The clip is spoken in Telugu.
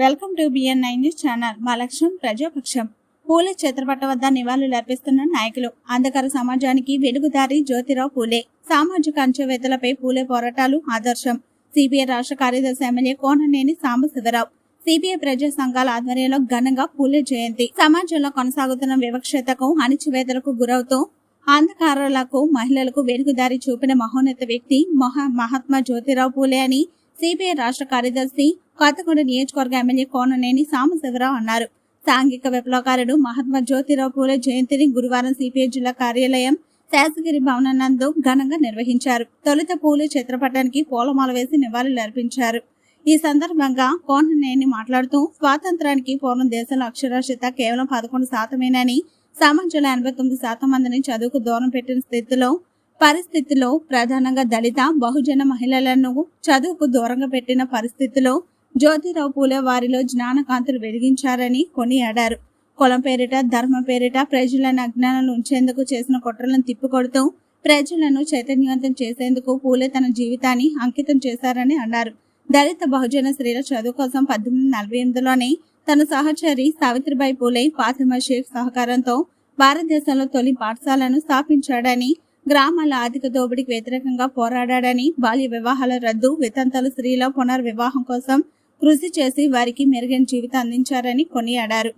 Welcome to BN nine news channel. మా లక్ష్యం ప్రజాపక్షం. పూలే చిత్రపట వద్ద నివాళులు అర్పిస్తున్న నాయకులు. అంధకార సమాజానికి వెలుగుదారి జ్యోతిరావు పూలే. సామాజిక అంచెవేతలపై పూలే పోరాటాలు ఆదర్శం. సిపిఐ రాష్ట్ర కార్యదర్శి ఎమ్మెల్యే కోననేని సాంబశివరావు సిపిఐ ప్రజా సంఘాల ఆధ్వర్యంలో ఘనంగా పూలే జయంతి. సమాజంలో కొనసాగుతున్న వివక్షతకు అణిచివేతలకు గురవుతూ అంధకారులకు మహిళలకు వెలుగుదారి చూపిన మహోన్నత వ్యక్తి మహా మహాత్మా జ్యోతిరావు పూలే అని సిపిఐ రాష్ట్ర కార్యదర్శి కొత్తగూడ నియోజకవర్గ ఎమ్మెల్యే కోననేని సాంబశివరావు అన్నారు. సాంఘిక విప్లవకారుడు మహాత్మా జ్యోతిరావు పూలే జయంతిని గురువారం సిపిఐ జిల్లా కార్యాలయం శాసగిరి భవనం ఘనంగా నిర్వహించారు. తొలుత పూలే చిత్రపటానికి పూలమాల వేసి నివాళులు అర్పించారు. ఈ సందర్భంగా కోననేని మాట్లాడుతూ స్వాతంత్రానికి పూర్వం దేశంలో అక్షరాస్యత కేవలం పదకొండు శాతమేనని సమాజంలో ఎనభై తొమ్మిది శాతం మందిని చదువుకు దూరం పెట్టిన స్థితిలో పరిస్థితిలో ప్రధానంగా దళిత బహుజన మహిళలను చదువుకు దూరంగా పెట్టిన పరిస్థితిలో జ్యోతిరావు పూలే వారిలో జ్ఞానకాంతులు వెలిగించారని కొనియాడారు. కులం పేరిట ధర్మం పేరిట ప్రజలను అజ్ఞానంలో ఉంచేందుకు చేసిన కుట్రలను తిప్పికొడుతూ ప్రజలను చైతన్యవంతం చేసేందుకు పూలే తన జీవితాన్ని అంకితం చేశారని అన్నారు. దళిత బహుజన స్త్రీల చదువు కోసం పద్దెనిమిది నలభై ఎనిమిదిలోనే తన సహచరి సావిత్రిబాయి పూలే ఫాతిమా షేక్ సహకారంతో భారతదేశంలో తొలి పాఠశాలను స్థాపించాడని గ్రామాల ఆర్థిక దోపిడీకి వ్యతిరేకంగా పోరాడాడని బాల్య వివాహాల రద్దు వితంతలు స్త్రీల పునర్వివాహం కోసం కృషి చేసి వారికి మెరుగైన జీవితం అందించారని కొనియాడారు.